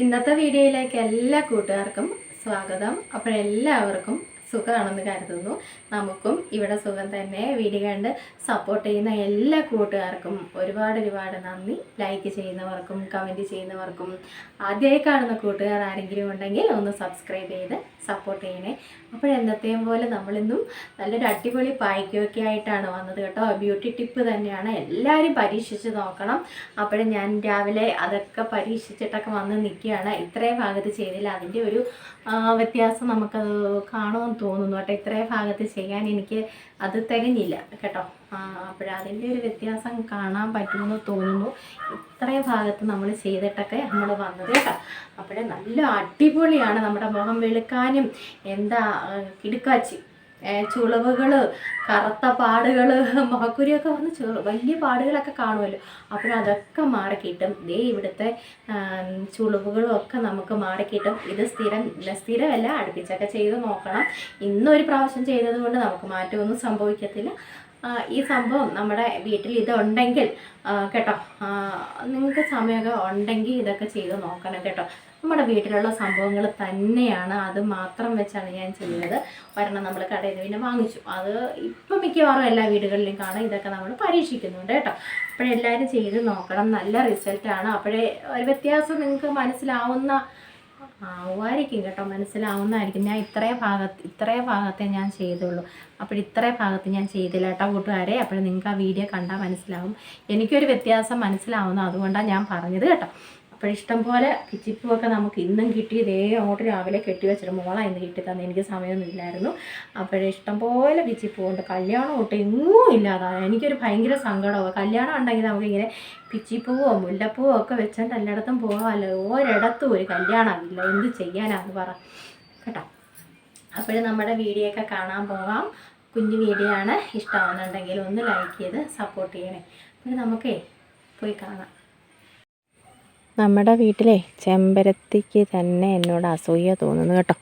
ഇന്നത്തെ വീഡിയോയിലേക്ക് എല്ലാ കൂട്ടുകാർക്കും സ്വാഗതം. അപ്പോഴെല്ലാവർക്കും സുഖമാണെന്ന് കരുതുന്നു. നമുക്കും ഇവിടെ സുഖം തന്നെ. വീഡിയോ കണ്ട് സപ്പോർട്ട് ചെയ്യുന്ന എല്ലാ കൂട്ടുകാർക്കും ഒരുപാട് ഒരുപാട് നന്ദി. ലൈക്ക് ചെയ്യുന്നവർക്കും കമന്റ് ചെയ്യുന്നവർക്കും. ആദ്യമായി കാണുന്ന കൂട്ടുകാർ ആരെങ്കിലും ഉണ്ടെങ്കിൽ ഒന്ന് സബ്സ്ക്രൈബ് ചെയ്ത് സപ്പോർട്ട് ചെയ്യണേ. അപ്പോഴെന്നത്തെയും പോലെ നമ്മളിന്നും നല്ലൊരു അടിപൊളി പായ്ക്കൊക്കെ ആയിട്ടാണ് വന്നത് കേട്ടോ. ബ്യൂട്ടി ടിപ്പ് തന്നെയാണ്. എല്ലാവരും പരീക്ഷിച്ച് നോക്കണം. അപ്പോഴും ഞാൻ രാവിലെ അതൊക്കെ പരീക്ഷിച്ചിട്ടൊക്കെ വന്ന് നിൽക്കുകയാണ്. ഇത്രയും ഭാഗത്ത് ചെയ്തില്ല അതിന്റെ ഒരു വ്യത്യാസം നമുക്കത് കാണുമെന്ന് തോന്നുന്നു കേട്ടോ. ഇത്രയും ഭാഗത്ത് ചെയ്യാൻ എനിക്ക് അത് തികഞ്ഞില്ല കേട്ടോ. അപ്പോഴതിന്റെ ഒരു വ്യത്യാസം കാണാൻ പറ്റുമെന്ന് തോന്നുന്നു. ഇത്രയും ഭാഗത്ത് നമ്മൾ ചെയ്തിട്ടൊക്കെ നമ്മൾ വന്നത് കേട്ടോ. അപ്പോഴേ നല്ല അടിപൊളിയാണ് നമ്മുടെ മുഖം വെളുക്കാനും എന്താ കിടുക്കാച്ചി. ചുളിവുകൾ കറുത്ത പാടുകൾ മഹക്കുരിയൊക്കെ വന്ന് ചു വലിയ പാടുകളൊക്കെ കാണുമല്ലോ. അപ്പോൾ അതൊക്കെ മാറിക്കിട്ടും. ദേ ഇവിടുത്തെ ചുളിവുകളും ഒക്കെ നമുക്ക് മാറിക്കിട്ടും. ഇത് സ്ഥിരം സ്ഥിരമല്ല അടുപ്പിച്ചൊക്കെ ചെയ്ത് നോക്കണം. ഇന്നൊരു പ്രാവശ്യം ചെയ്തത് കൊണ്ട് നമുക്ക് മാറ്റമൊന്നും സംഭവിക്കത്തില്ല. ഈ സംഭവം നമ്മുടെ വീട്ടിൽ ഇതുണ്ടെങ്കിൽ കേട്ടോ നിങ്ങൾക്ക് സമയമൊക്കെ ഉണ്ടെങ്കിൽ ഇതൊക്കെ ചെയ്ത് നോക്കണം കേട്ടോ. നമ്മുടെ വീട്ടിലുള്ള സംഭവങ്ങൾ തന്നെയാണ് അത് മാത്രം വെച്ചാണ് ഞാൻ ചെയ്യുന്നത്. ഒരെണ്ണം നമ്മൾ കടയിൽ നിന്ന് പിന്നെ വാങ്ങിച്ചു. അത് ഇപ്പം മിക്കവാറും എല്ലാ വീടുകളിലും കാണും. ഇതൊക്കെ നമ്മൾ പരീക്ഷിക്കുന്നുണ്ട് കേട്ടോ. അപ്പോഴെല്ലാവരും ചെയ്ത് നോക്കണം. നല്ല റിസൾട്ടാണ് അപ്പോഴേ ഒരു വ്യത്യാസം നിങ്ങൾക്ക് മനസ്സിലാവുന്ന ആവുമായിരിക്കും കേട്ടോ. മനസ്സിലാവുന്നതായിരിക്കും. ഞാൻ ഇത്രേ ഭാഗത്ത് ഇത്രേ ഭാഗത്തെ ഞാൻ ചെയ്തുള്ളൂ. അപ്പോൾ ഇത്രേ ഭാഗത്ത് ഞാൻ ചെയ്തില്ല കേട്ടോ കൂട്ടുകാരെ. അപ്പോൾ നിങ്ങൾക്ക് ആ വീഡിയോ കണ്ടാൽ മനസ്സിലാവും. എനിക്കൊരു വ്യത്യാസം മനസ്സിലാവുന്നു. അതുകൊണ്ടാണ് ഞാൻ പറഞ്ഞത് കേട്ടോ. അപ്പോൾ ഇഷ്ടം പോലെ കിച്ചിപ്പൂവൊക്കെ നമുക്ക് ഇന്നും കിട്ടി. ഇതേ അങ്ങോട്ട് രാവിലെ കെട്ടി വെച്ചിട്ട് മോള ഇന്ന് കിട്ടി തന്നെ. എനിക്ക് സമയമൊന്നും ഇല്ലായിരുന്നു. അപ്പോഴേ ഇഷ്ടം പോലെ പിച്ചിപ്പൂവുണ്ട് കല്യാണം തൊട്ട് എങ്ങും ഇല്ലാതാണ് എനിക്കൊരു ഭയങ്കര സങ്കടമാണ് കല്യാണം ഉണ്ടെങ്കിൽ നമുക്കിങ്ങനെ പിച്ചിപ്പൂവോ മുല്ലപ്പൂവോ ഒക്കെ വെച്ചിട്ട് എല്ലായിടത്തും പോകാമല്ലോ. ഒരിടത്തും ഒരു കല്യാണമില്ല എന്ത് ചെയ്യാനാന്ന് പറ. കേട്ടോ? അപ്പോഴും നമ്മുടെ വീഡിയോ ഒക്കെ കാണാൻ പോകാം. കുഞ്ഞു വീഡിയോ ആണ് ഇഷ്ടമാണെന്നുണ്ടെങ്കിൽ ഒന്ന് ലൈക്ക് ചെയ്ത് സപ്പോർട്ട് ചെയ്യണേ. അപ്പോൾ നമുക്കേ പോയി കാണാം. നമ്മുടെ വീട്ടിലെ ചെമ്പരത്തിക്ക് തന്നെ എന്നോട് അസൂയ തോന്നുന്നു കേട്ടോ.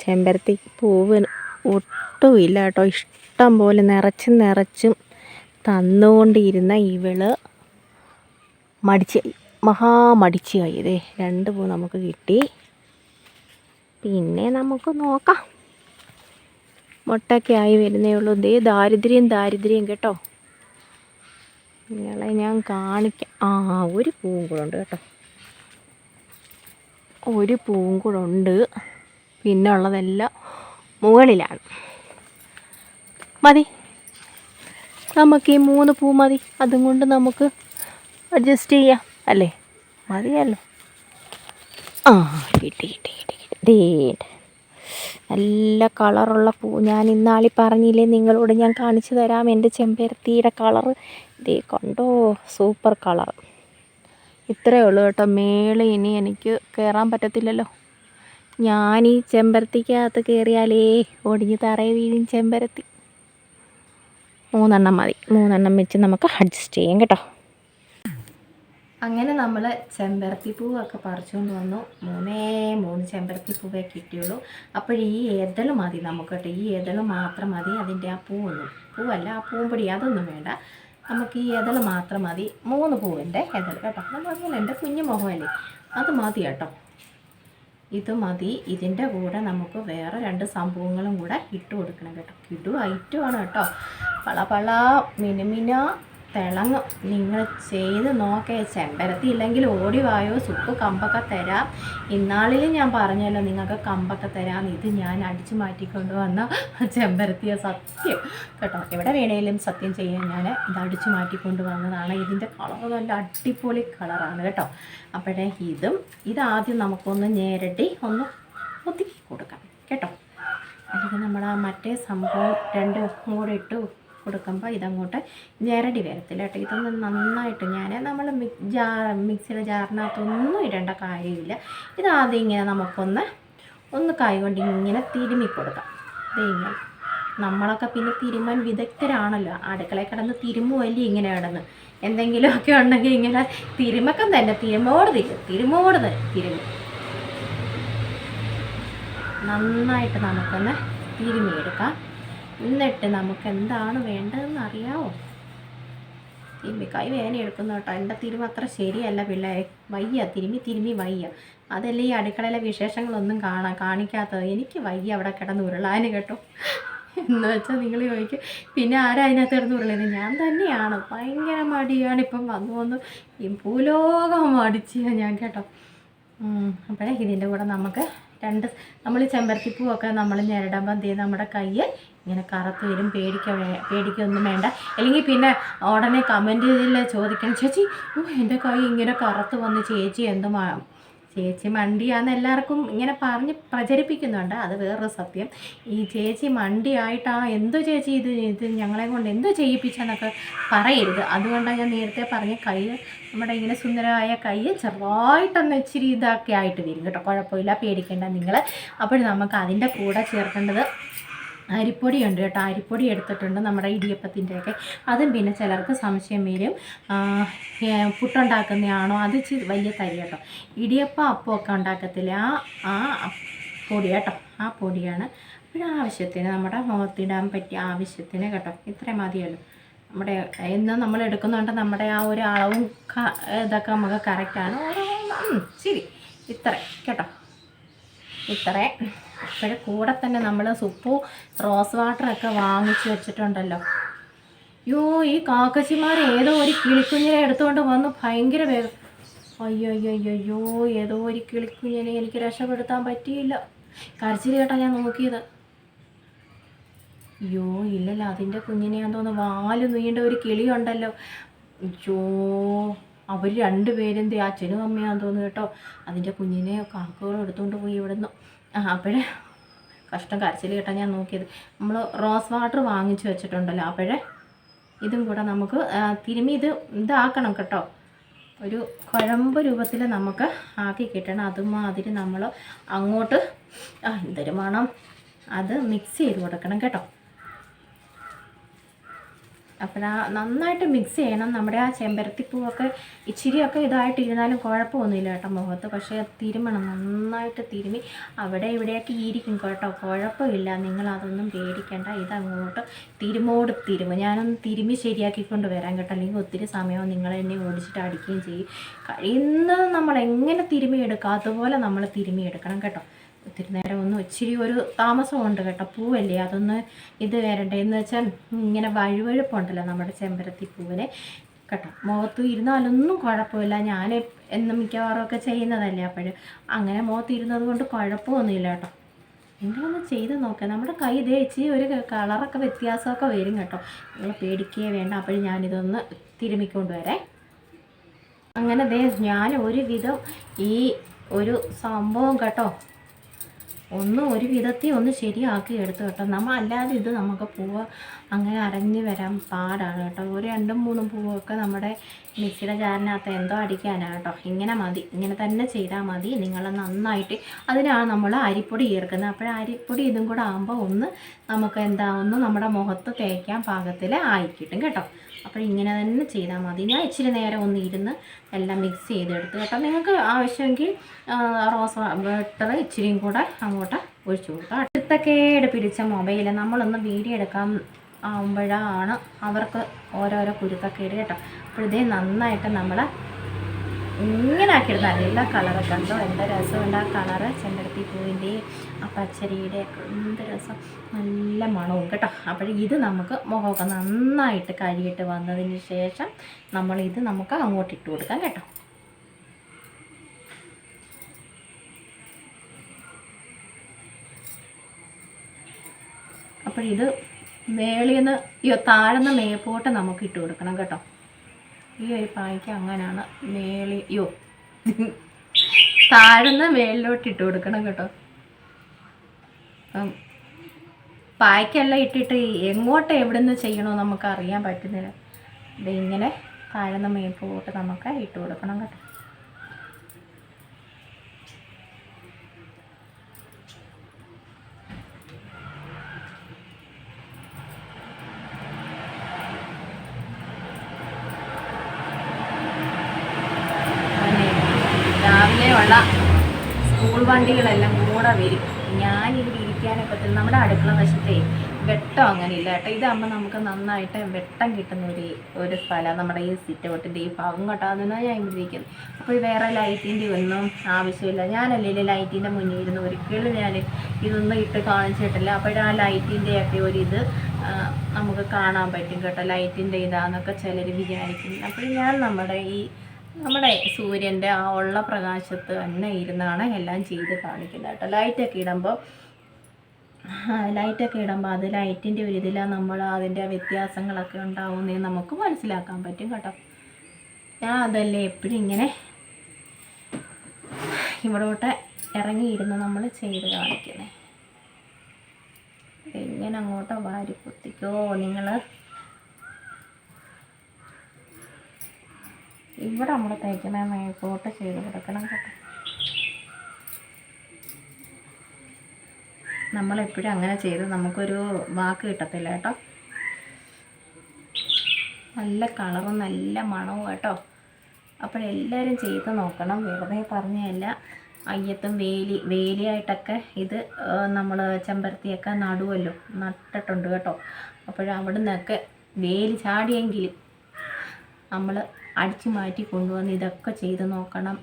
ചെമ്പരത്തി പൂവ് ഒട്ടുമില്ല കേട്ടോ. ഇഷ്ടം പോലെ നിറച്ചും നിറച്ചും തന്നുകൊണ്ടിരുന്ന ഇവൾ മടിച്ചായി മഹാമടിച്ചായി. ഇതേ രണ്ട് പൂ നമുക്ക് കിട്ടി. പിന്നെ നമുക്ക് നോക്കാം. മുട്ടൊക്കെ ആയി വരുന്നേ ഉള്ളൂ. ഇതേ ദാരിദ്ര്യം ദാരിദ്ര്യം കേട്ടോ. നിങ്ങളെ ഞാൻ കാണിക്കാം ആ ഒരു പൂവും കൂടെ ഉണ്ട് കേട്ടോ. ഒരു പൂവും കൂടെ ഉണ്ട്. പിന്നെ ഉള്ളതെല്ലാം മുകളിലാണ്. മതി. നമുക്ക് ഈ മൂന്ന് പൂ മതി. അതും കൊണ്ട് നമുക്ക് അഡ്ജസ്റ്റ് ചെയ്യാം. അല്ലേ? മതിയല്ലോ. ആ കിട്ടി കിട്ടി കിട്ടി കിട്ടി. നല്ല കളറുള്ള പൂ. ഞാൻ ഇന്നാളി പറഞ്ഞില്ലേ നിങ്ങളോട് ഞാൻ കാണിച്ചു തരാം. എന്റെ ചെമ്പരത്തിയുടെ കളറ്. ഇതേ കണ്ടോ? സൂപ്പർ കളർ ഇത്രയേ ഉള്ളൂ കേട്ടോ. മേളെ ഇനി എനിക്ക് കയറാൻ പറ്റത്തില്ലല്ലോ. ഞാൻ ഈ ചെമ്പരത്തിക്കകത്ത് കയറിയാലേ ഒടിഞ്ഞ് തറയെ വീഴും ചെമ്പരത്തി. മൂന്നെണ്ണം മതി. മൂന്നെണ്ണം വെച്ച് നമുക്ക് അഡ്ജസ്റ്റ് ചെയ്യാം കേട്ടോ. അങ്ങനെ നമ്മൾ ചെമ്പരത്തി പൂവൊക്കെ പറിച്ചുകൊണ്ട് വന്നു. മൂന്നേ മൂന്ന് ചെമ്പരത്തി പൂവേ കിട്ടിയുള്ളൂ. അപ്പോൾ ഈ ഏതൽ മതി നമുക്ക് കേട്ടോ ഈ ഏതൽ മാത്രം മതി അതിന്റെ ആ പൂവൊന്നും. പൂവല്ല ആ പൂമ്പൊടി അതൊന്നും വേണ്ട. നമുക്ക് ഈ ഇതൾ മാത്രം മതി. മൂന്ന് പൂവിന്റെ ഇതൾ കേട്ടോ. നമ്മൾ എന്റെ കുഞ്ഞു മുഖമല്ലേ അത് മതി കേട്ടോ. ഇത് മതി. ഇതിന്റെ കൂടെ നമുക്ക് വേറെ രണ്ട് സംഭവങ്ങളും കൂടെ ഇട്ട് കൊടുക്കണം കേട്ടോ. കിടു ഐറ്റമാണ് കേട്ടോ. പള പള മിനുമിന തിളങ്ങും. നിങ്ങൾ ചെയ്ത് നോക്കേ. ചെമ്പരത്തി ഇല്ലെങ്കിൽ ഓടി വായോ. സുപ്പ് കമ്പൊക്കെ തരാം. ഇന്നാളിൽ ഞാൻ പറഞ്ഞല്ലോ നിങ്ങൾക്ക് കമ്പൊക്കെ തരാം ഇത് ഞാൻ അടിച്ചു മാറ്റിക്കൊണ്ട് വന്ന ചെമ്പരത്തിയ സത്യം. കേട്ടോ? എവിടെ വേണേലും സത്യം ചെയ്യാൻ ഞാൻ ഇത് അടിച്ചു മാറ്റിക്കൊണ്ട് വന്നതാണ്. ഇതിന്റെ കളർ നല്ല അടിപൊളി കളറാണ് കേട്ടോ. അപ്പോഴേ ഇതും ഇതാദ്യം നമുക്കൊന്ന് ഞേരട്ടി ഒന്ന് ഒതുക്കി കൊടുക്കാം. കേട്ടോ? അല്ലെങ്കിൽ നമ്മൾ ആ മറ്റേ സംഭവം രണ്ട് കൂടെ ഇട്ട് കൊടുക്കുമ്പോൾ ഇതങ്ങോട്ട് ഞെരടി വരത്തില്ല കേട്ടോ. ഇതൊന്ന് നന്നായിട്ട് ഞാൻ നമ്മൾ മിക് ജാ മിക്സിയുടെ ജാറിനകത്തൊന്നും ഇടേണ്ട കാര്യമില്ല. ഇതാദ്യം ഇങ്ങനെ നമുക്കൊന്ന് ഒന്ന് കൈ കൊണ്ട് ഇങ്ങനെ തിരുമ്മി കൊടുക്കാം. ദേ ഇങ്ങനെ. നമ്മളൊക്കെ പിന്നെ തിരുമാൻ വിദഗ്ധരാണല്ലോ. അടുക്കളയിൽ കിടന്ന് തിരുമുവല്ലേ ഇങ്ങനെ കിടന്ന്. എന്തെങ്കിലുമൊക്കെ ഉണ്ടെങ്കിൽ ഇങ്ങനെ തിരുമക്കം തന്നെ തിരുമോട് തിരും തിരുമോട് തിരുമും. നന്നായിട്ട് നമുക്കൊന്ന് തിരുമിയെടുക്കാം. എന്നിട്ട് നമുക്ക് എന്താണ് വേണ്ടതെന്ന് അറിയാവോ തിരുമ്മി കൈ വേദന എടുക്കുന്നു കേട്ടോ. എന്റെ തിരുമ അത്ര ശരിയല്ല പിള്ളേരെ വയ്യ തിരുമ്മി തിരുമ്മി വയ്യ. അതല്ലേ ഈ അടുക്കളയിലെ വിശേഷങ്ങളൊന്നും കാണാൻ കാണിക്കാത്തത്? എനിക്ക് വയ്യ അവിടെ കിടന്ന് ഉരുളാൻ കേട്ടോ. എന്ന് വെച്ചാൽ നിങ്ങൾ ചോദിക്കും പിന്നെ ആരാ അതിനകത്ത് കിടന്ന് ഉരുളുന്നത് ഞാൻ തന്നെയാണ്. ഭയങ്കര മടിയാണ് ഇപ്പം വന്നു വന്നു. ഈ ഭൂലോകം മടിച്ച ഞാൻ കേട്ടോ. അപ്പോഴേ ഇതിന്റെ കൂടെ നമുക്ക് രണ്ട് നമ്മൾ ചെമ്പരത്തിപ്പൂവൊക്കെ നമ്മൾ ഞെരടുമ്പോൾ എന്ത് നമ്മുടെ കയ്യ് ഇങ്ങനെ കറുത്ത് വരും പേടിക്ക പേടിക്കൊന്നും വേണ്ട. അല്ലെങ്കിൽ പിന്നെ ഉടനെ കമന്റിൽ ചോദിക്കണം ചേച്ചി ഓ എന്റെ കൈ ഇങ്ങനെ കറുത്ത് വന്ന് ചേച്ചി എന്തുമാ ചേച്ചി മണ്ടിയാന്ന് എല്ലാവർക്കും ഇങ്ങനെ പറഞ്ഞ് പ്രചരിപ്പിക്കുന്നുണ്ട്. അത് വേറൊരു സത്യം. ഈ ചേച്ചി മണ്ടിയായിട്ടാ എന്തോ ചേച്ചി ഇത് ഇത് ഞങ്ങളെ കൊണ്ട് എന്തോ ചെയ്യിപ്പിച്ചെന്നൊക്കെ പറയരുത്. അതുകൊണ്ടാണ് ഞാൻ നേരത്തെ പറഞ്ഞ കൈ നമ്മുടെ ഇങ്ങനെ സുന്ദരമായ കൈ ചെറുതായിട്ടൊന്ന് ഇച്ചിരി ഇതൊക്കെ ആയിട്ട് വരും കേട്ടോ. കുഴപ്പമില്ല പേടിക്കേണ്ട നിങ്ങൾ അപ്പോൾ നമുക്ക് അതിന്റെ കൂടെ ചേർക്കേണ്ടത് അരിപ്പൊടി ഉണ്ട് കേട്ടോ. അരിപ്പൊടി എടുത്തിട്ടുണ്ട് നമ്മുടെ ഇടിയപ്പത്തിന്റെയൊക്കെ. അതും പിന്നെ ചിലർക്ക് സംശയം വരും. പുട്ടുണ്ടാക്കുന്നതാണോ? അത് വലിയ തരി കേട്ടോ. ഇടിയപ്പം അപ്പമൊക്കെ ഉണ്ടാക്കത്തില്ല? ആ ആ പൊടി കേട്ടോ. ആ പൊടിയാണ് പിന്നെ ആവശ്യത്തിന് നമ്മുടെ മുഖത്തിടാൻ പറ്റിയ ആവശ്യത്തിന് കേട്ടോ. ഇത്രയും മതിയല്ലോ. നമ്മുടെ ഇന്ന് നമ്മൾ എടുക്കുന്നുണ്ട്. നമ്മുടെ ആ ഒരു അളവും ഇതൊക്കെ നമുക്ക് കറക്റ്റാണ് ശരി. ഇത്ര കേട്ടോ. ഇത്രേ ഇപ്പോഴും കൂടെ തന്നെ നമ്മൾ സുപ്പു റോസ് വാട്ടറൊക്കെ വാങ്ങിച്ചു വെച്ചിട്ടുണ്ടല്ലോ. അയ്യോ ഈ കാക്കച്ചിമാർ ഏതോ ഒരു കിളിക്കുഞ്ഞിനെ എടുത്തുകൊണ്ട് വന്ന്. ഭയങ്കര വേഗം അയ്യോ അയ്യോ അയ്യോ ഏതോ ഒരു കിളിക്കുഞ്ഞിനെ എനിക്ക് രക്ഷപ്പെടുത്താൻ പറ്റിയില്ല. കരച്ചിൽ കേട്ടാ ഞാൻ നോക്കിയത്. അയ്യോ ഇല്ലല്ലോ അതിന്റെ കുഞ്ഞിനെയാന്ന് തോന്നുന്നു വാൽ നീണ്ട ഒരു കിളിയുണ്ടല്ലോ. അയ്യോ അവർ രണ്ടുപേരും അച്ഛനും അമ്മയാന്ന് തോന്നുന്നു കേട്ടോ അതിന്റെ കുഞ്ഞിനെ കാക്കകളും എടുത്തുകൊണ്ട് പോയി ഇവിടുന്ന്. ആ അപ്പോഴേ കഷ്ടം കരച്ചിൽ കേട്ടാൽ ഞാൻ നോക്കിയത്. നമ്മൾ റോസ് വാട്ടർ വാങ്ങിച്ചു വെച്ചിട്ടുണ്ടല്ലോ അപ്പോഴേ ഇതും കൂടെ നമുക്ക് തിരുമി ഇത് ഇതാക്കണം കേട്ടോ. ഒരു കുഴമ്പ് രൂപത്തിൽ നമുക്ക് ആക്കി കിട്ടണം. അതുമാതിരി നമ്മൾ അങ്ങോട്ട് ആ മണം. അത് മിക്സ് ചെയ്ത് കൊടുക്കണം കേട്ടോ. അപ്പോൾ നന്നായിട്ട് മിക്സ് ചെയ്യണം. നമ്മുടെ ആ ചെമ്പരത്തിപ്പൂവൊക്കെ ഇച്ചിരിയൊക്കെ ഇതായിട്ട് ഇരുന്നാലും കുഴപ്പമൊന്നുമില്ല കേട്ടോ മുഖത്ത്. പക്ഷേ തിരുമണം. നന്നായിട്ട് തിരുമി അവിടെ ഇവിടെയൊക്കെ ഇരിക്കും കേട്ടോ. കുഴപ്പമില്ല. നിങ്ങൾ അതൊന്നും പേടിക്കേണ്ട. ഇതങ്ങോട്ട് തിരുമോട് തിരുമ. ഞാനൊന്ന് തിരുമി ശരിയാക്കിക്കൊണ്ട് വരാം കേട്ടോ. അല്ലെങ്കിൽ ഒത്തിരി സമയം നിങ്ങൾ എന്നെ ഓടിച്ചിട്ട് അടിക്കുകയും ചെയ്യും. കഴിയുന്നത് നമ്മൾ എങ്ങനെ തിരുമി എടുക്കുക അതുപോലെ നമ്മൾ തിരുമി എടുക്കണം കേട്ടോ. ഒത്തിരി നേരം ഒന്ന് ഇച്ചിരി ഒരു താമസമുണ്ട് കേട്ടോ. പൂവല്ലേ? അതൊന്ന് ഇത് വരണ്ടേ എന്ന് വെച്ചാൽ ഇങ്ങനെ വഴുവഴുപ്പുണ്ടല്ലോ നമ്മുടെ ചെമ്പരത്തി പൂവിനെ. കേട്ടോ മുഖത്ത് ഇരുന്നാലൊന്നും കുഴപ്പമില്ല. ഞാൻ എന്നും മിക്കവാറും ഒക്കെ ചെയ്യുന്നതല്ലേ അപ്പോഴും അങ്ങനെ മുഖത്ത് ഇരുന്നത് കൊണ്ട് കുഴപ്പമൊന്നുമില്ല കേട്ടോ. നിങ്ങളൊന്ന് ചെയ്ത് നോക്കാം. നമ്മുടെ കൈ തേച്ച് ഒരു കളറൊക്കെ വ്യത്യാസമൊക്കെ വരും കേട്ടോ. നിങ്ങൾ പേടിക്കുകയേ വേണ്ട. അപ്പോഴും ഞാനിതൊന്ന് തിരുമിക്കൊണ്ട് വരാം അങ്ങനെ ദേ ഞാൻ ഒരുവിധം ഈ ഒരു സംഭവം കേട്ടോ ഒന്ന് ഒരു വിധത്തിൽ ഒന്ന് ശരിയാക്കി എടുത്തു കേട്ടോ. നമ്മൾ അല്ലാതെ ഇത് നമുക്ക് പൂവ് അങ്ങനെ അരഞ്ഞു വരാൻ പാടാണ് കേട്ടോ. ഒരു രണ്ടും മൂന്നും പൂവൊക്കെ നമ്മുടെ മിക്സിയുടെ ജാറിനകത്ത് എന്തോ അടിക്കാനാണ് കേട്ടോ. ഇങ്ങനെ മതി. ഇങ്ങനെ തന്നെ ചെയ്താൽ മതി. നിങ്ങൾ നന്നായിട്ട് അതിനാണ് നമ്മൾ അരിപ്പൊടി ചേർക്കുന്നത്. അപ്പോൾ അരിപ്പൊടി ഇതും കൂടെ ആകുമ്പോൾ ഒന്ന് നമുക്ക് എന്താ ഒന്ന് നമ്മുടെ മുഖത്ത് തേക്കാൻ പാകത്തിൽ ആയിക്കിട്ടും കേട്ടോ. അപ്പോൾ ഇങ്ങനെ തന്നെ ചെയ്താൽ മതി. ഞാൻ ഇച്ചിരി നേരം ഒന്ന് ഇരുന്ന് എല്ലാം മിക്സ് ചെയ്തെടുത്ത് കേട്ടോ. നിങ്ങൾക്ക് ആവശ്യമെങ്കിൽ റോസ് വെട്ടത് ഇച്ചിരിയും കൂടെ അങ്ങോട്ട് ഒഴിച്ചു കൊടുക്കാം. അടുത്തക്കേട് പിടിച്ച മൊബൈൽ നമ്മളൊന്ന് വീഡിയോ എടുക്കാൻ ആകുമ്പോഴാണ് അവർക്ക് ഓരോരോ കുരുത്തക്കേട് കേട്ടോ. അപ്പോൾ ഇതേ നന്നായിട്ട് നമ്മൾ ഇങ്ങനെ ആക്കിയിടുന്ന എല്ലാ കളറൊക്കെ ഉണ്ടോ എന്താ രസമുണ്ട് ആ കളറ് ചെമ്പരത്തി പൂവിന്റെയും ആ പച്ചരിയുടെ എന്ത് രസം. നല്ല മണവും കേട്ടോ. അപ്പോൾ ഇത് നമുക്ക് മുഖമൊക്കെ നന്നായിട്ട് കഴുകിയിട്ട് വന്നതിന് ശേഷം നമ്മൾ ഇത് നമുക്ക് അങ്ങോട്ട് ഇട്ട് കൊടുക്കാം കേട്ടോ. അപ്പോൾ ഇത് മേളിൽ നിന്ന് ഈ താഴ്ന്ന മേപ്പോട്ട് നമുക്ക് ഇട്ട് കൊടുക്കണം കേട്ടോ. ഈ ഒരു പായ്ക്ക് അങ്ങനെയാണ് മേളി യോ താഴ്ന്ന മേളിലോട്ട് ഇട്ട് കൊടുക്കണം കേട്ടോ. പായ്ക്കെല്ലാം ഇട്ടിട്ട് എങ്ങോട്ട് എവിടെ നിന്ന് ചെയ്യണോ നമുക്ക് അറിയാൻ പറ്റുന്നില്ല. ഇത് ഇങ്ങനെ താഴ്ന്ന മേപ്പോട്ട് നമുക്ക് ഇട്ട് കൊടുക്കണം കേട്ടോ അങ്ങനെ രാവിലെയുള്ള സ്കൂൾ വണ്ടികളെല്ലാം കൂടെ വരും ഞാനിവിടെ ഇരിക്കാനൊക്കെ പറ്റും നമ്മുടെ അടുക്കള വശത്തെ വെട്ടം അങ്ങനെ ഇല്ല കേട്ടോ ഇതാകുമ്പോൾ നമുക്ക് നന്നായിട്ട് വെട്ടം കിട്ടുന്ന ഒരു ഒരു സ്ഥലം. നമ്മുടെ ഈ സിറ്റൗട്ടിന്റെ ഈ ഭാഗം കേട്ടാകുന്നതാണ് ഞാൻ ഇരിക്കുന്നത് അപ്പോൾ വേറെ ലൈറ്റിന്റെ ഒന്നും ആവശ്യമില്ല. ഞാനല്ലേ ലൈറ്റിന്റെ മുന്നിൽ ഇരുന്ന് ഒരിക്കലും ഞാൻ ഇതൊന്നും ഇട്ട് കാണിച്ചിട്ടില്ല. ആ ലൈറ്റിന്റെയൊക്കെ ഒരു ഇത് ആ, നമുക്ക് കാണാൻ പറ്റും കേട്ടോ. ലൈറ്റിന്റെ ഇതാന്നൊക്കെ ചിലർ വിചാരിക്കും അപ്പോൾ ഞാൻ നമ്മുടെ ഈ നമ്മുടെ സൂര്യന്റെ ആ ഉള്ള പ്രകാശത്ത് തന്നെ ഇരുന്നാണ് എല്ലാം ചെയ്ത് കാണിക്കുന്നത് കേട്ടോ. ലൈറ്റൊക്കെ ഇടുമ്പോൾ ലൈറ്റൊക്കെ ഇടുമ്പോൾ അത് ലൈറ്റിന്റെ ഒരു ഇതിലാണ് നമ്മൾ അതിന്റെ വ്യത്യാസങ്ങളൊക്കെ ഉണ്ടാവുന്നതെന്ന് നമുക്ക് മനസ്സിലാക്കാൻ പറ്റും കേട്ടോ. ഞാൻ അതല്ലേ എപ്പോഴും ഇങ്ങനെ ഇവിടോട്ട് ഇറങ്ങിയിരുന്ന് നമ്മൾ ചെയ്ത് കാണിക്കുന്നത് ഇങ്ങനെ അങ്ങോട്ടോ വാരി കുത്തിക്കോ നിങ്ങൾ ഇവിടെ നമ്മൾ തയ്ക്കുന്ന മേപ്പോട്ട് ചെയ്ത് കൊടുക്കണം കേട്ടോ. നമ്മളെപ്പോഴും അങ്ങനെ ചെയ്ത് നമുക്കൊരു വാക്ക് കിട്ടത്തില്ല കേട്ടോ. നല്ല കളറും നല്ല മണവും കേട്ടോ. അപ്പോഴെല്ലാവരും ചെയ്ത് നോക്കണം. വെറുതെ പറഞ്ഞതല്ല. അയ്യത്തും വേലി വേലിയായിട്ടൊക്കെ ഇത് നമ്മൾ ചെമ്പരത്തിയൊക്കെ നടുവല്ലോ. നട്ടിട്ടുണ്ട് കേട്ടോ. അപ്പോഴവിടെ നിന്നൊക്കെ വേലി ചാടിയെങ്കിലും നമ്മൾ അടിച്ചു മാറ്റി കൊണ്ടുവന്ന് ഇതൊക്കെ ചെയ്ത് നോക്കണം.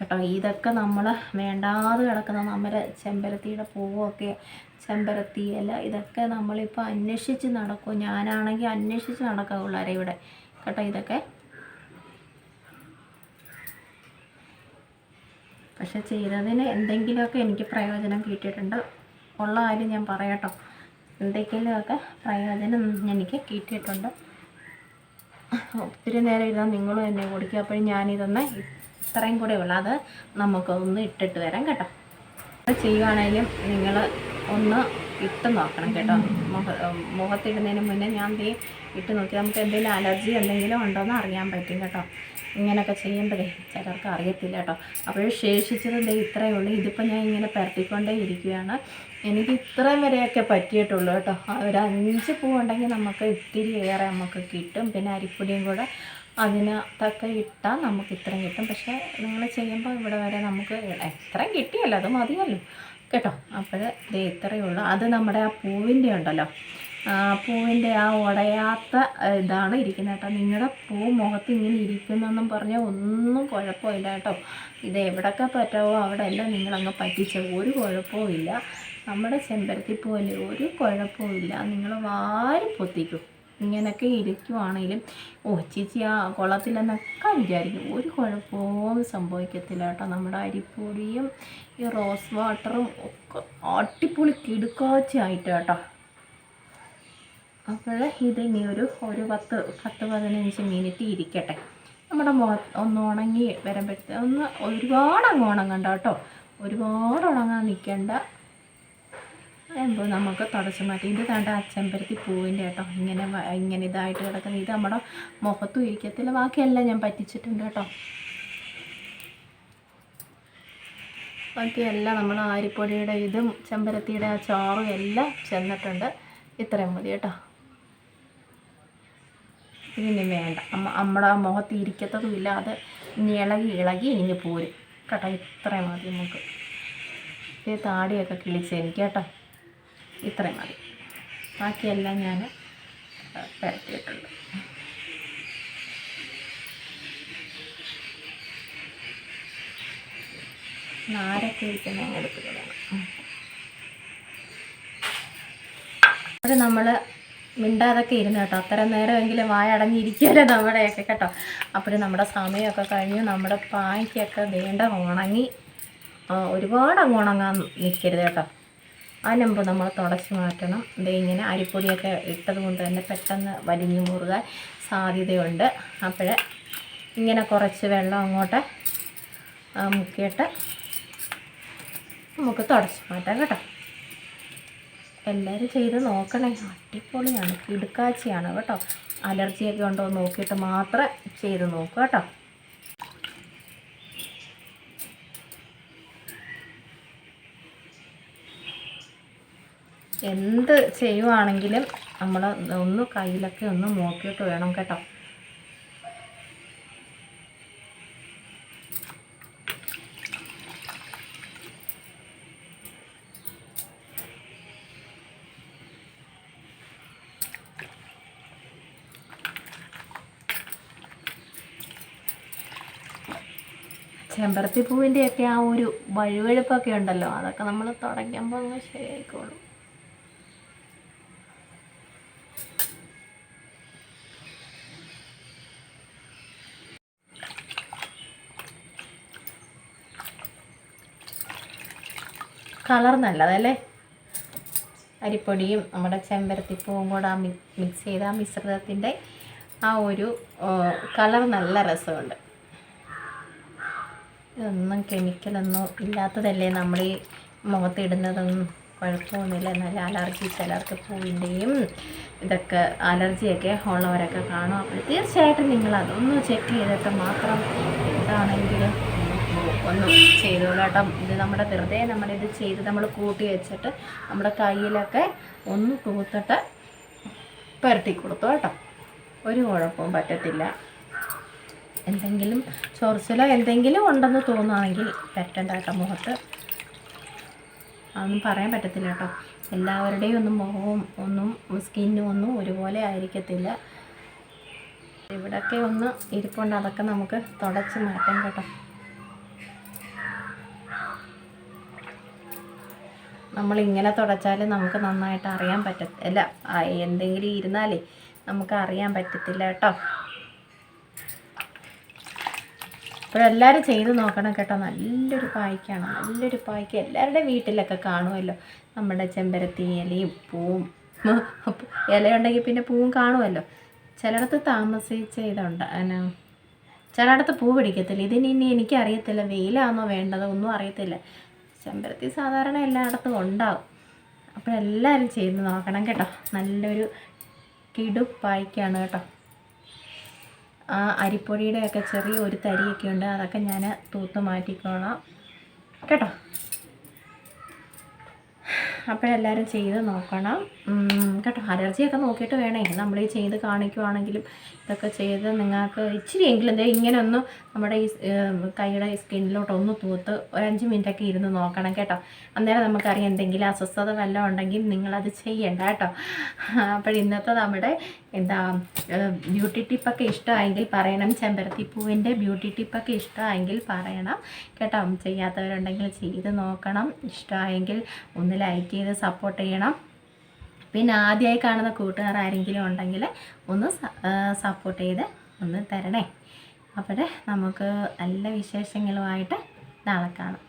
കേട്ടോ. ഇതൊക്കെ നമ്മൾ വേണ്ടാതെ കിടക്കുന്ന നമ്മുടെ ചെമ്പരത്തിയുടെ പൂവൊക്കെ ചെമ്പരത്തി ഇല ഇതൊക്കെ നമ്മളിപ്പോൾ അന്വേഷിച്ച് നടക്കും. ഞാനാണെങ്കിൽ അന്വേഷിച്ച് നടക്കുക പിള്ളേരെ ഇവിടെ. കേട്ടോ ഇതൊക്കെ. പക്ഷെ ചെയ്തതിന് എന്തെങ്കിലുമൊക്കെ എനിക്ക് പ്രയോജനം കിട്ടിയിട്ടുണ്ട്. ഉള്ള കാര്യം ഞാൻ പറയട്ടോ. എന്തെങ്കിലുമൊക്കെ പ്രയോജനം എനിക്ക് കിട്ടിയിട്ടുണ്ട്. ഒത്തിരി നേരം ഇരുന്നാൽ നിങ്ങളും എന്നെ കുടിക്കും അപ്പോഴും ഞാനിതൊന്ന് ഇത്രയും കൂടെ ഉള്ളു. അത് നമുക്കൊന്ന് ഇട്ടിട്ട് വരാം കേട്ടോ. അത് ചെയ്യുവാണേലും നിങ്ങൾ ഒന്ന് ഇട്ട് നോക്കണം കേട്ടോ. മുഖ മുഖത്തിടുന്നതിന് മുന്നേ ഞാൻ തീ ഇട്ട് നോക്കി. നമുക്ക് എന്തെങ്കിലും അലർജി എന്തെങ്കിലും ഉണ്ടോയെന്ന് അറിയാൻ പറ്റും കേട്ടോ. ഇങ്ങനെയൊക്കെ ചെയ്യുമ്പോഴേ ചിലർക്ക് അറിയത്തില്ല കേട്ടോ. അപ്പോൾ ശേഷിച്ചത് ദേ ഇത്രയേ ഉള്ളൂ. ഇതിപ്പോൾ ഞാൻ ഇങ്ങനെ പരത്തിക്കൊണ്ടേ ഇരിക്കുകയാണ്. എനിക്ക് ഇത്രയും വരെയൊക്കെ പറ്റിയിട്ടുള്ളൂ കേട്ടോ. ഒരു അഞ്ച് പൂവുണ്ടെങ്കിൽ നമുക്ക് ഇത്തിരി ഏറെ നമുക്ക് കിട്ടും. പിന്നെ അരിപ്പൊടിയും കൂടെ അതിനകത്തൊക്കെ ഇട്ടാൽ നമുക്ക് ഇത്രയും കിട്ടും. പക്ഷേ നിങ്ങൾ ചെയ്യുമ്പോൾ ഇവിടെ വരെ നമുക്ക് എത്രയും കിട്ടിയല്ലോ അത് മതിയല്ലോ. കേട്ടോ? അപ്പോൾ ഇത് ഇത്രയേ ഉള്ളൂ. അത് നമ്മുടെ ആ പൂവിന്റെ ഉണ്ടല്ലോ. പൂവിന്റെ ആ ഉടയാത്ത ഇതാണ് ഇരിക്കുന്നത് കേട്ടോ. നിങ്ങളുടെ പൂ മുഖത്ത് ഇങ്ങനെ ഇരിക്കുന്നെന്നും പറഞ്ഞാൽ ഒന്നും കുഴപ്പമില്ല കേട്ടോ. ഇത് എവിടെയൊക്കെ പറ്റാവോ അവിടെ എല്ലാം നിങ്ങളങ്ങ് പറ്റിച്ച. ഒരു കുഴപ്പവും ഇല്ല. നമ്മുടെ ചെമ്പരത്തിപ്പൂവിൽ ഒരു കുഴപ്പവും ഇല്ല. നിങ്ങൾ വാരി പൊത്തിക്കും. ഇങ്ങനെയൊക്കെ ഇരിക്കുവാണെങ്കിലും ഓ ചേച്ചി ആ കൊള്ളത്തില്ലെന്നൊക്കെ വിചാരിക്കും. ഒരു കുഴപ്പവും സംഭവിക്കത്തില്ല കേട്ടോ. നമ്മുടെ അരിപ്പൊടിയും ഈ റോസ് വാട്ടറും ഒക്കെ അടിപൊളി കിടുക്കാച്ചായിട്ട് കേട്ടോ. അപ്പോൾ ഇതിനി ഒരു ഒരു പത്ത് പത്ത് പതിനഞ്ച് മിനിറ്റ് ഇരിക്കട്ടെ. നമ്മുടെ മുഖത്ത് ഒന്ന് ഉണങ്ങി വരുമ്പോഴത്തെ ഒന്ന് ഒരുപാട് അങ്ങ് ഉണങ്ങണ്ട കേട്ടോ. ഒരുപാട് ഉണങ്ങാൻ നിൽക്കണ്ട. എന്തോ നമുക്ക് തുടച്ച് മാറ്റി ഇത് കണ്ട അച്ചമ്പരത്തി പൂവിന്റെ കേട്ടോ ഇങ്ങനെ ഇങ്ങനെ ഇതായിട്ട് കിടക്കുന്നത് ഇത് നമ്മുടെ മുഖത്തും ഇരിക്കത്തില്ല. ബാക്കിയെല്ലാം ഞാൻ പറ്റിച്ചിട്ടുണ്ട് കേട്ടോ. ബാക്കിയെല്ലാം നമ്മൾ ആരിപ്പൊടിയുടെ ഇതും ചെമ്പരത്തിയുടെ ആ ചോറും എല്ലാം ചെന്നിട്ടുണ്ട്. ഇത്രയും മതി കേട്ടോ. ഇതിനി വേണ്ട. നമ്മുടെ ആ മുഖത്ത് ഇരിക്കത്തതും ഇല്ലാതെ ഇനി ഇളകി ഇളകി ഇനി പോരും. കേട്ടോ ഇത്രയും മതി നമുക്ക്. താടിയൊക്കെ കിളിച്ച് എനിക്ക് കേട്ടോ. ഇത്രയും മതി. ബാക്കിയെല്ലാം ഞാൻ പരത്തിയിട്ടുണ്ട്. നാരൊക്കെ ഇരിക്കുന്ന എടുക്കുന്നതാണ് അപ്പോൾ നമ്മൾ മിണ്ടാതൊക്കെ ഇരുന്ന് കേട്ടോ. അത്ര നേരമെങ്കിലും വായ അടങ്ങിയിരിക്കുമല്ലോ നമ്മുടെയൊക്കെ കേട്ടോ. അപ്പോൾ നമ്മുടെ സമയമൊക്കെ കഴിഞ്ഞു. നമ്മുടെ പായ്ക്കൊക്കെ വേണ്ട ഉണങ്ങി ഒരുപാട് ഉണങ്ങാൻ നിൽക്കരുത് കേട്ടോ. അതിനുമ്പ് നമ്മൾ തുടച്ച് മാറ്റണം. ഇത് ഇങ്ങനെ അരിപ്പൊടിയൊക്കെ ഇട്ടത് കൊണ്ട് തന്നെ പെട്ടെന്ന് വലിഞ്ഞു മുറുകാൻ സാധ്യതയുണ്ട്. അപ്പോൾ ഇങ്ങനെ കുറച്ച് വെള്ളം അങ്ങോട്ട് മുക്കിയിട്ട് നമുക്ക് തുടച്ച് മാറ്റാം കേട്ടോ. എല്ലാവരും ചെയ്ത് നോക്കണേ. അടിപൊളിയാണ്. കിടുക്കാച്ചിയാണ് കേട്ടോ. അലർജിയൊക്കെ ഉണ്ടോ നോക്കിയിട്ട് മാത്രം ചെയ്ത് നോക്കുക കേട്ടോ. എന്ത് ചെയ്യുവാണെങ്കിലും നമ്മൾ ഒന്ന് കയ്യിലൊക്കെ ഒന്ന് നോക്കിയിട്ട് വേണം കേട്ടോ. ചെമ്പരത്തി പൂവിന്റെയൊക്കെ ആ ഒരു വഴുവഴുപ്പൊക്കെ ഉണ്ടല്ലോ അതൊക്കെ നമ്മൾ തുടങ്ങുമ്പോൾ ശരിയായിക്കോളും. കളർ നല്ലതല്ലേ? അരിപ്പൊടിയും നമ്മുടെ ചെമ്പരത്തിപ്പൂവും കൂടെ ആ മിക്സ് ചെയ്ത ആ മിശ്രിതത്തിന്റെ ആ ഒരു കളർ നല്ല രസമുണ്ട്. ഇതൊന്നും കെമിക്കലൊന്നും ഇല്ലാത്തതല്ലേ നമ്മൾ ഈ മുഖത്തിടുന്നതൊന്നും കുഴപ്പമൊന്നുമില്ല. നല്ല അലർജി ചിലർക്ക് പൂവിന്റെയും ഇതൊക്കെ അലർജിയൊക്കെ ഉള്ളവരൊക്കെ കാണും. അപ്പോൾ തീർച്ചയായിട്ടും നിങ്ങൾ അതൊന്ന് ചെക്ക് ചെയ്തിട്ട് മാത്രം ഇതാണെങ്കിലും ഒന്ന് ചെയ്തോളൂ കേട്ടോ ഇത് നമ്മുടെ വെറുതെ നമ്മളിത് ചെയ്ത് നമ്മൾ കൂട്ടി വെച്ചിട്ട് നമ്മുടെ കയ്യിലൊക്കെ ഒന്ന് തൂത്തിട്ട് പുരട്ടി കൊടുത്തു കേട്ടോ. ഒരു കുഴപ്പവും പറ്റത്തില്ല. എന്തെങ്കിലും ചൊറിച്ചിലോ എന്തെങ്കിലും ഉണ്ടെന്ന് തോന്നുകയാണെങ്കിൽ പറ്റണ്ട കേട്ടോ മുഖത്ത്. അതൊന്നും പറയാൻ പറ്റത്തില്ല കേട്ടോ. എല്ലാവരുടെയും ഒന്നും മുഖവും ഒന്നും സ്കിന്നും ഒന്നും ഒരുപോലെ ആയിരിക്കത്തില്ല. ഇവിടെയൊക്കെ ഒന്ന് ഇരിപ്പുണ്ട്. അതൊക്കെ നമുക്ക് തുടച്ച് മാറ്റാം കേട്ടോ. നമ്മളിങ്ങനെ തുടച്ചാൽ നമുക്ക് നന്നായിട്ട് അറിയാൻ പറ്റത്തില്ല എന്തെങ്കിലും ഇരുന്നാലേ നമുക്ക് അറിയാൻ പറ്റത്തില്ല കേട്ടോ. അപ്പോഴെല്ലാവരും ചെയ്ത് നോക്കണം കേട്ടോ. നല്ലൊരു പായ്ക്കാണ്. നല്ലൊരു പായ്ക്ക്. എല്ലാവരുടെ വീട്ടിലൊക്കെ കാണുമല്ലോ. നമ്മുടെ ചെമ്പരത്തി ഇലയും പൂവും. ഇലയുണ്ടെങ്കിൽ പിന്നെ പൂവും കാണുമല്ലോ. ചിലയിടത്ത് താമസിച്ച് ഇതുണ്ട്. ചിലയിടത്ത് പൂ പിടിക്കത്തില്ല. ഇതിന് ഇനി എനിക്കറിയത്തില്ല. വെയിലാണോ വേണ്ടത്? ഒന്നും അറിയത്തില്ല. ചെമ്പരത്തി സാധാരണ എല്ലായിടത്തും ഉണ്ടാവും. അപ്പോഴെല്ലാവരും ചെയ്ത് നോക്കണം കേട്ടോ. നല്ലൊരു കിടുപ്പായ്ക്കാണ് കേട്ടോ. ആ അരിപ്പൊടിയുടെ ഒക്കെ ചെറിയ ഒരു തരിയൊക്കെ ഉണ്ട്. അതൊക്കെ ഞാൻ തൂത്ത് മാറ്റിക്കോളാം കേട്ടോ. അപ്പോഴെല്ലാവരും ചെയ്ത് നോക്കണം. കേട്ടോ. അലർജിയൊക്കെ നോക്കിയിട്ട് വേണേ. നമ്മൾ ഈ ചെയ്ത് കാണിക്കുവാണെങ്കിലും ഇതൊക്കെ ചെയ്ത് നിങ്ങൾക്ക് ഇച്ചിരിയെങ്കിലും ദേ ഇങ്ങനെ ഒന്ന് നമ്മുടെ ഈ കൈയുടെ സ്കിന്നിലോട്ട് ഒന്ന് തൂത്ത് ഒരു അഞ്ച് മിനിറ്റൊക്കെ ഇരുന്ന് നോക്കണം കേട്ടോ. അന്നേരം നമുക്കറിയാം എന്തെങ്കിലും അസ്വസ്ഥത വല്ലതും ഉണ്ടെങ്കിൽ നിങ്ങളത് ചെയ്യണ്ട കേട്ടോ. അപ്പോൾ ഇന്നത്തെ നമ്മുടെ എന്താ ബ്യൂട്ടി ടിപ്പൊക്കെ ഇഷ്ടമായെങ്കിൽ പറയണം. ചെമ്പരത്തി പൂവിന്റെ ബ്യൂട്ടി ടിപ്പൊക്കെ ഇഷ്ടമായെങ്കിൽ പറയണം കേട്ടോ. ചെയ്യാത്തവരുണ്ടെങ്കിൽ ചെയ്ത് നോക്കണം. ഇഷ്ടമായെങ്കിൽ ഒന്ന് ലൈക്ക് ചെയ്ത് സപ്പോർട്ട് ചെയ്യണം. പിന്നെ ആദ്യമായി കാണുന്ന കൂട്ടുകാർ ആരെങ്കിലും ഉണ്ടെങ്കിൽ ഒന്ന് സപ്പോർട്ട് ചെയ്ത് ഒന്ന് തരണേ. അപ്പോൾ നമുക്ക് നല്ല വിശേഷങ്ങളുമായിട്ട് നാളെ കാണാം.